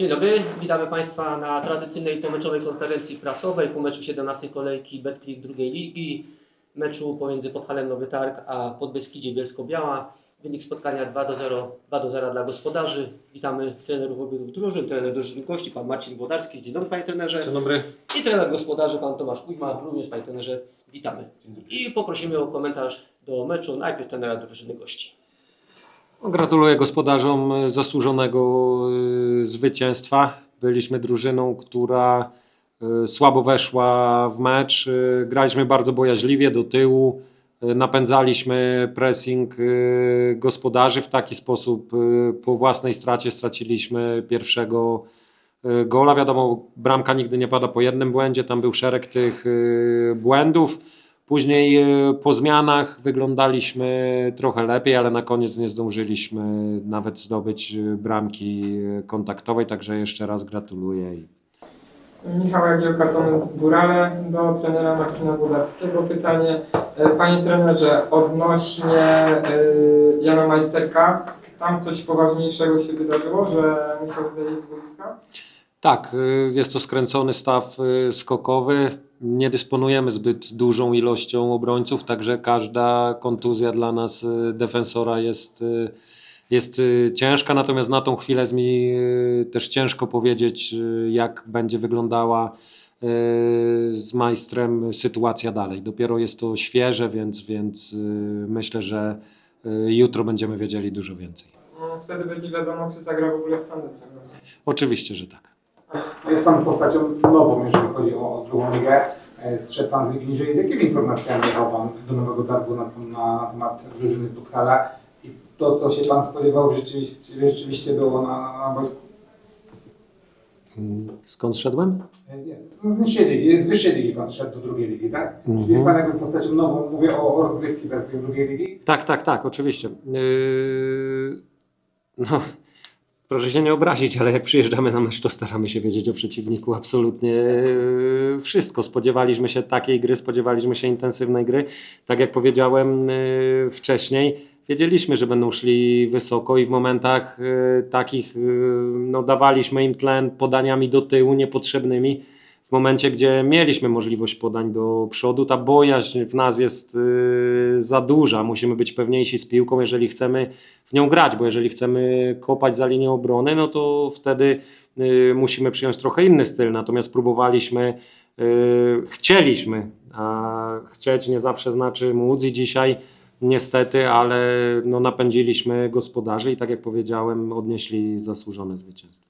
Dzień dobry, witamy Państwa na tradycyjnej pomeczowej konferencji prasowej po meczu 17 kolejki Betclick drugiej ligi, meczu pomiędzy Podhalem Nowy Targ a Podbeskidzie Bielsko-Biała. Wynik spotkania 2 do 0, 2 do 0 dla gospodarzy. Witamy trenerów obydwu drużyn, trener drużyny gości, pan Marcin Włodarski. Dzień dobry Panie Trenerze. Dzień dobry. I trener gospodarzy, pan Tomasz Kuźma. Również Panie Trenerze, witamy. I poprosimy o komentarz do meczu. Najpierw trenera drużyny gości. Gratuluję gospodarzom zasłużonego e, zwycięstwa. Byliśmy drużyną, która e, słabo weszła w mecz. E, Graliśmy bardzo bojaźliwie do tyłu. Napędzaliśmy pressing gospodarzy w taki sposób. Po własnej stracie straciliśmy pierwszego gola. Wiadomo, bramka nigdy nie pada po jednym błędzie. Tam był szereg tych błędów. Później e, po zmianach wyglądaliśmy trochę lepiej, ale na koniec nie zdążyliśmy nawet zdobyć e, bramki e, kontaktowej, także jeszcze raz gratuluję. Michał Jagiełka, Tomek Górale do trenera Marcina Włodarskiego. Pytanie, panie trenerze, odnośnie Jana Majsterka, tam coś poważniejszego się wydarzyło, że musiał zejść z boiska? Tak, y, jest to skręcony staw y, skokowy. Nie dysponujemy zbyt dużą ilością obrońców, także każda kontuzja dla nas y, defensora jest, jest ciężka. Natomiast na tą chwilę jest mi też ciężko powiedzieć, jak będzie wyglądała z majstrem sytuacja dalej. Dopiero jest to świeże, więc, więc myślę, że jutro będziemy wiedzieli dużo więcej. No, wtedy będzie wiadomo, czy zagra w ogóle z. Oczywiście, że tak. Jest Pan postacią nową, jeżeli chodzi o drugą ligę. E, Zszedł Pan z ligi niżej. Z jakimi informacjami jechał Pan do Nowego Targu na, na temat drużyny Podhala? I to, co się Pan spodziewał, rzeczywiście, rzeczywiście było na, na, na boisku? Skąd szedłem? E, Nie, z niższej ligi, z wyższej ligi Pan szedł do drugiej ligi, tak? Mhm. Czyli jest Pan jakby postacią nową, mówię o, o rozgrywki tak, tej drugiej ligi? Tak, tak, tak, oczywiście. Yy, no, proszę się nie obrazić, ale jak przyjeżdżamy na mecz, to staramy się wiedzieć o przeciwniku absolutnie yy, wszystko. Spodziewaliśmy się takiej gry, spodziewaliśmy się intensywnej gry. Tak jak powiedziałem yy, wcześniej, wiedzieliśmy, że będą szli wysoko i w momentach yy, takich no, dawaliśmy im tlen podaniami do tyłu niepotrzebnymi w momencie, gdzie mieliśmy możliwość podań do przodu, ta bojaźń w nas jest y, za duża. Musimy być pewniejsi z piłką, jeżeli chcemy w nią grać, bo jeżeli chcemy kopać za linię obrony, no to wtedy y, musimy przyjąć trochę inny styl. Natomiast próbowaliśmy, y, chcieliśmy, a chcieć nie zawsze znaczy móc i dzisiaj niestety, ale no, napędziliśmy gospodarzy i tak jak powiedziałem, odnieśli zasłużone zwycięstwo.